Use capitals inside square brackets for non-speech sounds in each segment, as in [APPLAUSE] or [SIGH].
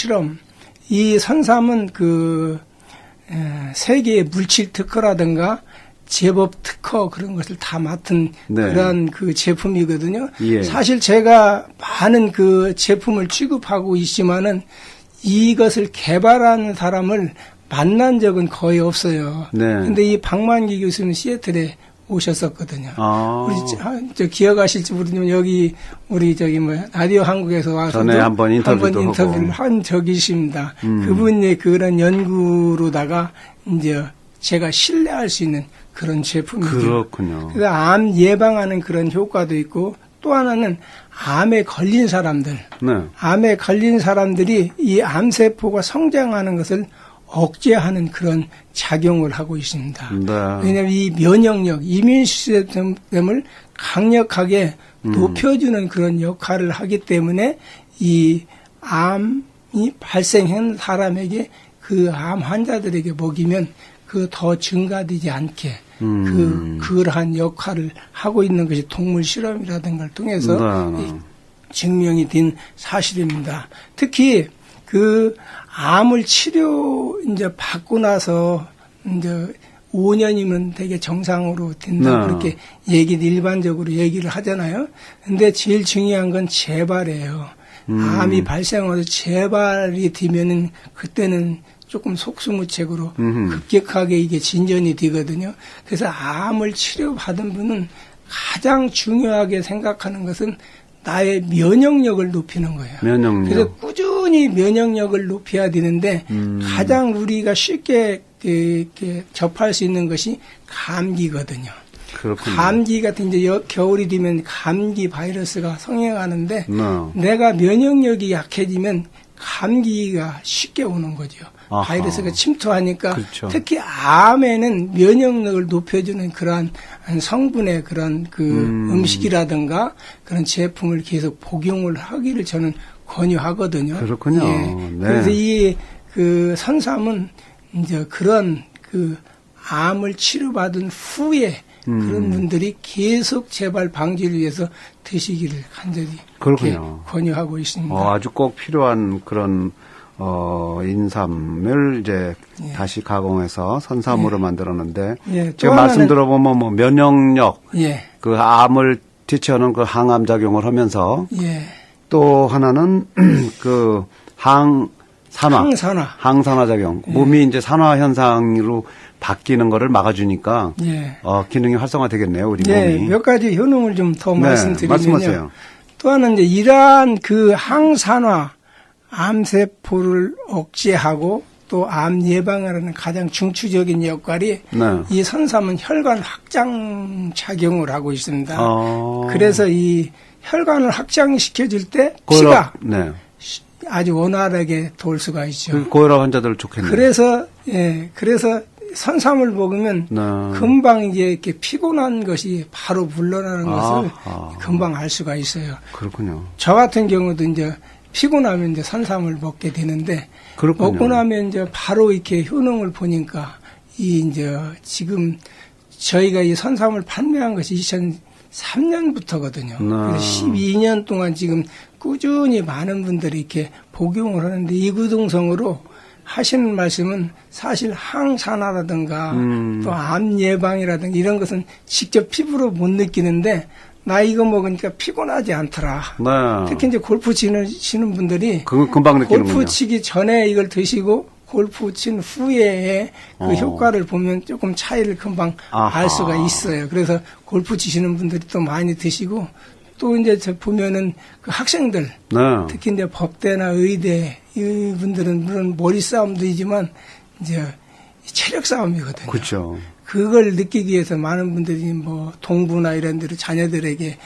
실험 이 선삼은 그 에, 세계의 물질 특허라든가 제법 특허 그런 것을 다 맡은 네. 그러한 그 제품이거든요. 예. 사실 제가 많은 그 제품을 취급하고 있지만은 이것을 개발하는 사람을 만난 적은 거의 없어요. 네. 근데 이 박만기 교수는 시애틀에 오셨었거든요. 아. 우리 저, 아, 저 기억하실지 모르지만 여기 우리 저기 뭐 라디오 한국에서 와서 전에 한번 인터뷰도 인터뷰를 하고. 한 적이 있습니다. 음. 그분의 그런 연구로다가 이제 제가 신뢰할 수 있는 그런 제품이죠. 그렇군요. 그래서 암 예방하는 그런 효과도 있고 또 하나는 암에 걸린 사람들, 네. 암에 걸린 사람들이 이 암세포가 성장하는 것을 억제하는 그런 작용을 하고 있습니다. 네. 왜냐하면 이 면역력, 이민 시스템을 강력하게 음. 높여주는 그런 역할을 하기 때문에 이 암이 발생한 사람에게 그 암 환자들에게 먹이면 그 더 증가되지 않게 음. 그 그러한 역할을 하고 있는 것이 동물 실험이라든 걸 통해서 네. 이 증명이 된 사실입니다. 특히 그 암을 치료 이제 받고 나서 이제 5년이면 되게 정상으로 된다 네. 그렇게 얘기 일반적으로 얘기를 하잖아요. 근데 제일 중요한 건 재발이에요. 음. 암이 발생해서 재발이 되면은 그때는 조금 속수무책으로 음흠. 급격하게 이게 진전이 되거든요. 그래서 암을 치료받은 분은 가장 중요하게 생각하는 것은 나의 면역력을 높이는 거예요. 면역력. 그래서 꾸준히 면역력을 높여야 되는데 음. 가장 우리가 쉽게 이렇게 접할 수 있는 것이 감기거든요. 그렇군요. 감기 같은 이제 여- 겨울이 되면 감기 바이러스가 성행하는데 네. 내가 면역력이 약해지면 감기가 쉽게 오는 거죠. 아하. 바이러스가 침투하니까 그렇죠. 특히 암에는 면역력을 높여주는 그러한 성분의 그런 그 음. 음. 식이라든가 그런 제품을 계속 복용을 하기를 저는 권유하거든요. 그렇군요. 예. 네. 그래서 이 그 선삼은 이제 그런 그 암을 치료받은 후에 음. 그런 분들이 계속 재발 방지를 위해서 드시기를 간절히 그렇군요. 권유하고 있습니다. 어, 아주 꼭 필요한 그런 어, 인삼을 이제 예. 다시 가공해서 선삼으로 만들었는데 예, 또 지금 말씀 들어보면 뭐 면역력 예, 그 암을 대체하는 그 항암 작용을 하면서 예. 또 하나는 [CLEARS THROAT] 그 항산화 항산화. 항산화 작용 예. 몸이 이제 산화 현상으로 바뀌는 거를 막아주니까 예. 어, 기능이 활성화되겠네요 우리 예, 몸이 몇 가지 효능을 좀더 네, 말씀드리면요. 말씀하세요. 또 하나는 이제 이러한 그 항산화 암세포를 억제하고 또 암 예방하는 가장 중추적인 역할이 네. 이 선삼은 혈관 확장 작용을 하고 있습니다. 어. 그래서 이 혈관을 확장시켜줄 때 피가 네. 아주 원활하게 돌 수가 있죠. 그 고혈압 환자들 좋겠네요. 그래서 예, 그래서 선삼을 먹으면 네. 금방 이제 이렇게 피곤한 것이 바로 물러나는 것을 아하. 금방 알 수가 있어요. 그렇군요. 저 같은 경우도 이제 피곤하면 이제 선삼을 먹게 되는데 그렇군요. 먹고 나면 이제 바로 이렇게 효능을 보니까 이 이제 지금 저희가 이 선삼을 판매한 것이 2003년부터거든요. 네. 그래서 12년 동안 지금 꾸준히 많은 분들이 이렇게 복용을 하는데 이구동성으로 하시는 말씀은 사실 항산화라든가 음. 또암 예방이라든가 이런 것은 직접 피부로 못 느끼는데 나 이거 먹으니까 피곤하지 않더라. 네. 특히 이제 골프 치시는 분들이 그건 금방 느끼는군요. 골프 치기 전에 이걸 드시고 골프 친 후에 그 어. 효과를 보면 조금 차이를 금방 아하. 알 수가 있어요. 그래서 골프 치시는 분들이 또 많이 드시고 또 이제 저 보면은 그 학생들 네. 특히 이제 법대나 의대 이 분들은 물론 머리 싸움도이지만 이제 체력 싸움이거든요. 그렇죠. 그걸 느끼기 위해서 많은 분들이 뭐 동부나 이런 데로 자녀들에게 네.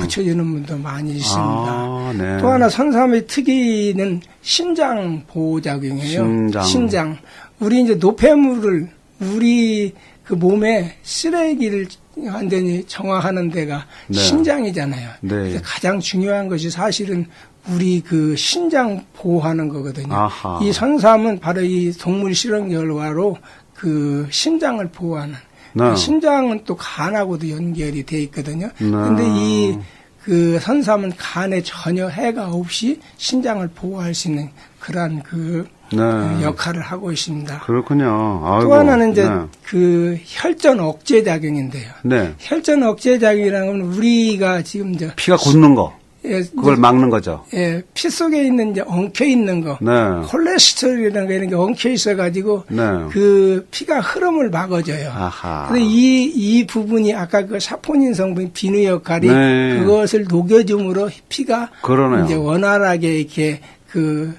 붙여주는 분도 많이 있습니다. 아, 네. 또 하나 선삼의 특이는 신장 보호작용이에요. 신장. 우리 이제 노폐물을 우리 그 몸에 쓰레기를 완전히 정화하는 데가 네. 신장이잖아요. 네. 가장 중요한 것이 사실은 우리 그 신장 보호하는 거거든요. 아하. 이 선삼은 바로 이 동물 실험 결과로 그 신장을 보호하는 네. 신장은 또 간하고도 연결이 돼 있거든요. 네. 근데 이 그 선삼은 간에 전혀 해가 없이 신장을 보호할 수 있는 그러한 그 네. 역할을 하고 있습니다. 그렇군요. 아이고, 또 하나는 이제 네. 그 혈전 억제 작용인데요. 네. 혈전 억제 작용이라는 건 우리가 지금 이제 피가 굳는 거. 예, 그걸 막는 거죠. 예, 피 속에 있는 이제 엉켜 있는 거, 네. 콜레스테롤이라는 거 이런 게 엉켜 있어 가지고 네. 그 피가 흐름을 막아줘요. 아하. 근데 이, 이 부분이 아까 그 사포닌 성분 비누 역할이 네. 그것을 녹여줌으로 피가 그러네요. 이제 원활하게 이렇게 그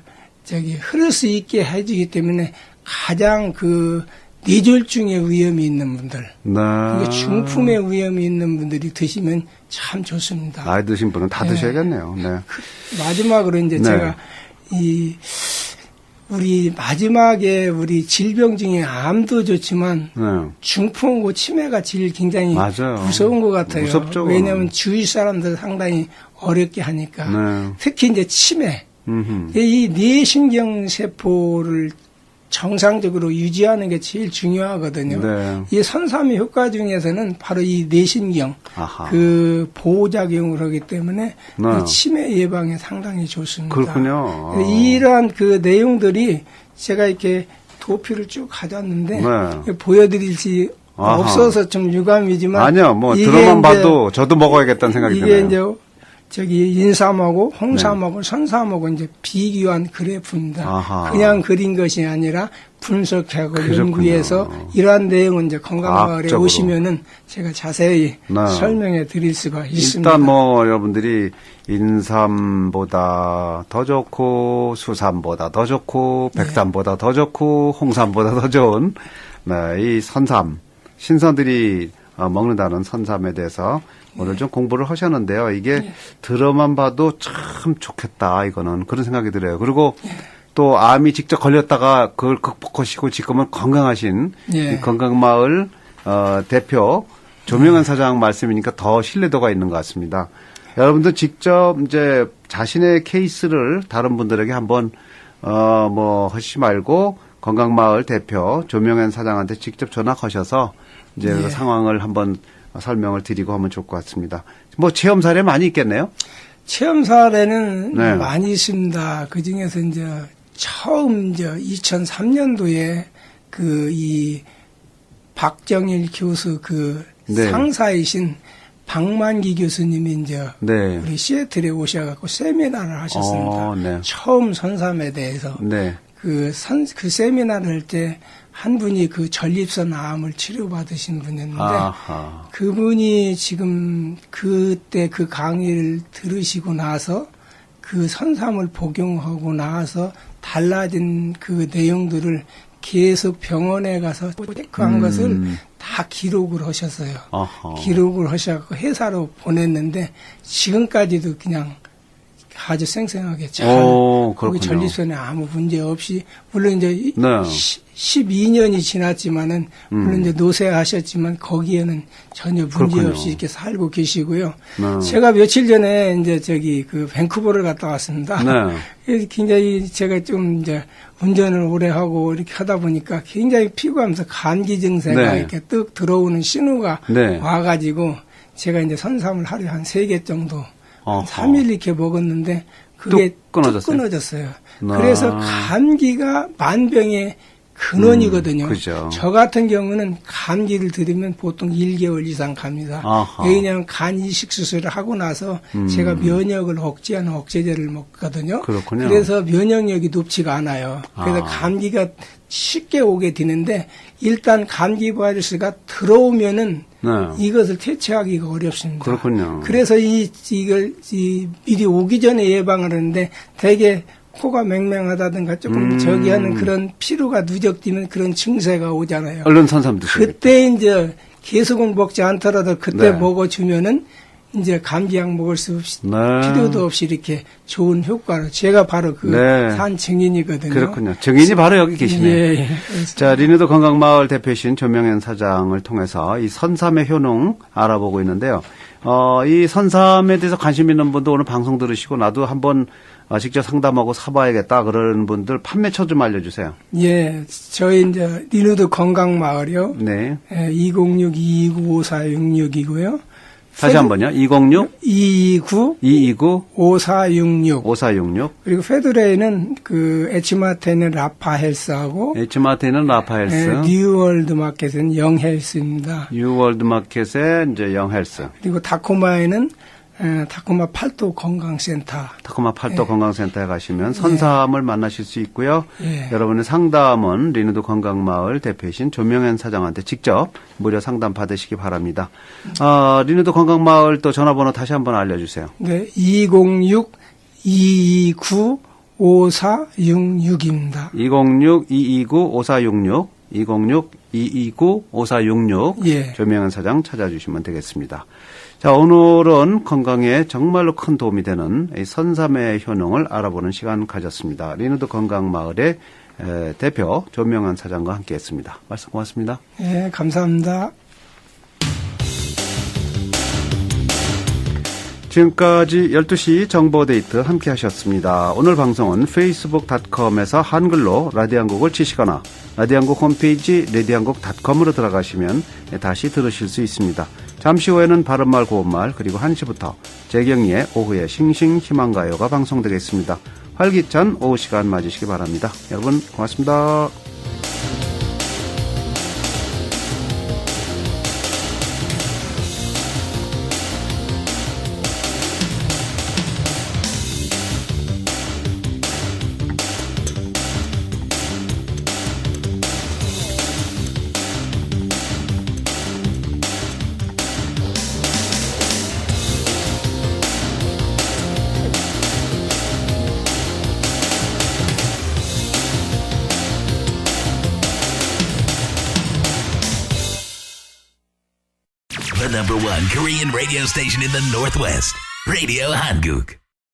저기 흐를 수 있게 해주기 때문에 가장 그 뇌졸중의 위험이 있는 분들, 네. 그러니까 중풍의 위험이 있는 분들이 드시면 참 좋습니다. 나이 드신 분은 다 네. 드셔야겠네요. 네. 마지막으로 이제 네. 제가 이 우리 마지막에 우리 질병 중에 암도 좋지만 네. 중풍하고 치매가 제일 굉장히 맞아요. 무서운 것 같아요. 무섭죠, 왜냐하면. 주위 사람들 상당히 어렵게 하니까. 네. 특히 이제 치매. 이 뇌신경 세포를 정상적으로 유지하는 게 제일 중요하거든요. 네. 이 선삼의 효과 중에서는 바로 이 뇌신경 아하. 그 보호작용을 하기 때문에 네. 이 치매 예방에 상당히 좋습니다. 그렇군요. 이러한 그 내용들이 제가 이렇게 도표를 쭉 가져왔는데 네. 보여드릴지 아하. 없어서 좀 유감이지만 아니요, 뭐 들어만 봐도 저도 먹어야겠다는 생각이 이게 드네요. 이제 저기 인삼하고 홍삼하고 선삼하고 이제 비교한 그래프입니다. 아하. 그냥 그린 것이 아니라 분석하고 그렇군요. 연구해서 이러한 내용은 이제 건강마을에 과학적으로. 오시면은 제가 자세히 네. 설명해 드릴 수가 있습니다. 일단 뭐 여러분들이 인삼보다 더 좋고 수삼보다 더 좋고 네. 백삼보다 더 좋고 홍삼보다 더 좋은 네, 이 선삼 신선들이 어, 먹는다는 선삼에 대해서 오늘 좀 공부를 하셨는데요. 이게 네. 들어만 봐도 참 좋겠다 이거는 그런 생각이 들어요. 그리고 또 암이 직접 걸렸다가 그걸 극복하시고 지금은 건강하신 건강마을 어, 대표 조명현 사장 말씀이니까 더 신뢰도가 있는 것 같습니다. 여러분들 직접 이제 자신의 케이스를 다른 분들에게 한번 어 뭐 하시지 말고 건강마을 대표 조명현 사장한테 직접 전화 하셔서 이제 예. 그 상황을 한번 설명을 드리고 하면 좋을 것 같습니다. 뭐 체험 사례 많이 있겠네요. 체험 사례는 네. 많이 있습니다. 그 중에서 이제 처음 이제 2003년도에 그 이 박정일 교수 그 네. 상사이신 박만기 교수님이 이제 네. 우리 시애틀에 오셔갖고 세미나를 하셨습니다. 어, 네. 처음 선삼에 대해서 네. 그 선, 그 세미나를 할 때 한 분이 그 전립선 암을 치료받으신 분이었는데 아하. 그분이 지금 그때 그 강의를 들으시고 나서 그 선삼을 복용하고 나서 달라진 그 내용들을 계속 병원에 가서 체크한 음. 것을 다 기록을 하셨어요. 아하. 기록을 하셔서 회사로 보냈는데 지금까지도 그냥 아주 생생하게 잘 오, 거기. 전립선에 아무 문제 없이 물론 이제 이- 네. 시- 12년이 지났지만은 물론 음. 이제 노쇠하셨지만 거기에는 전혀 문제 그렇군요. 없이 이렇게 살고 계시고요. 네. 제가 며칠 전에 이제 저기 그 밴쿠버를 갔다 왔습니다. 네. [LAUGHS] 굉장히 제가 좀 이제 운전을 오래 하고 이렇게 하다 보니까 굉장히 피곤하면서 감기 증세가 네. 이렇게 뚝 들어오는 신호가 네. 와가지고 제가 이제 선삼을 하루에 한 세 개 정도 어허. 3일 이렇게 먹었는데 그게 뚝 끊어졌어요? 끊어졌어요. 아. 그래서 감기가 만병의 근원이거든요. 음, 그죠. 저 같은 경우는 감기를 들으면 보통 1개월 이상 갑니다. 아하. 왜냐하면 간 이식 수술을 하고 나서 음. 제가 면역을 억제하는 억제제를 먹거든요. 그렇군요. 그래서 면역력이 높지가 않아요. 그래서 아. 감기가 쉽게 오게 되는데 일단 감기 바이러스가 들어오면은 네. 이것을 퇴치하기가 어렵습니다. 그렇군요. 그래서 이 이걸 이 미리 오기 전에 예방을 하는데 대개 코가 맹맹하다든가 조금 음. 저기 하는 그런 피로가 누적되면 그런 증세가 오잖아요. 얼른 선삼 드시고. 그때 이제 계속은 먹지 않더라도 그때 네. 먹어주면은 이제 감기약 먹을 수 없이 네. 필요도 없이 이렇게 좋은 효과를 제가 바로 그 네. 산 증인이거든요. 그렇군요. 증인이 바로 여기 계시네요. 예, 예. 자, 리누드 건강마을 대표이신 조명현 사장을 통해서 이 선삼의 효능 알아보고 있는데요. 어, 이 선삼에 대해서 관심 있는 분도 오늘 방송 들으시고 나도 한번 어, 직접 상담하고 사봐야겠다 그런 분들 판매처 좀 알려주세요. 예, 저희 이제 리누드 건강 마을이요. 네. 예, 206-229-5466이고요. 다시 한 번요. 206 229 229 5466 5466 그리고 페드레이는 그 에치마테는 라파헬스하고 H마트에는 라파헬스, 예, 뉴월드 마켓은 영헬스입니다. 뉴월드 마켓에 이제 영헬스, 그리고 다코마에는 에, 다코마 팔도 건강센터 타코마 팔도 건강센터에 가시면 선사함을 만나실 수 있고요. 예. 여러분의 상담은 리누드 건강마을 대표이신 조명현 사장한테 직접 무료 상담 받으시기 바랍니다. 어, 리누드 건강마을 또 전화번호 다시 한번 알려주세요. 네, 206 229 5466입니다. 206-229-5466, 206-229-5466, 예. 조명현 사장 찾아주시면 되겠습니다. 자, 오늘은 건강에 정말로 큰 도움이 되는 이 선삼의 효능을 알아보는 시간 가졌습니다. 리누드 건강마을의 에, 대표 조명현 사장과 함께 했습니다. 말씀 고맙습니다. 예, 감사합니다. 지금까지 12시 정보데이트 함께 하셨습니다. 오늘 방송은 facebook.com에서 한글로 라디안국을 치시거나 라디안국 홈페이지 라디안국닷컴으로 들어가시면 다시 들으실 수 있습니다. 잠시 후에는 바른말 고운말 그리고 1시부터 재경이의 오후에 싱싱 희망가요가 방송되겠습니다. 활기찬 오후 시간 맞으시기 바랍니다. 여러분 고맙습니다. Korean radio station in the Northwest, Radio Hanguk.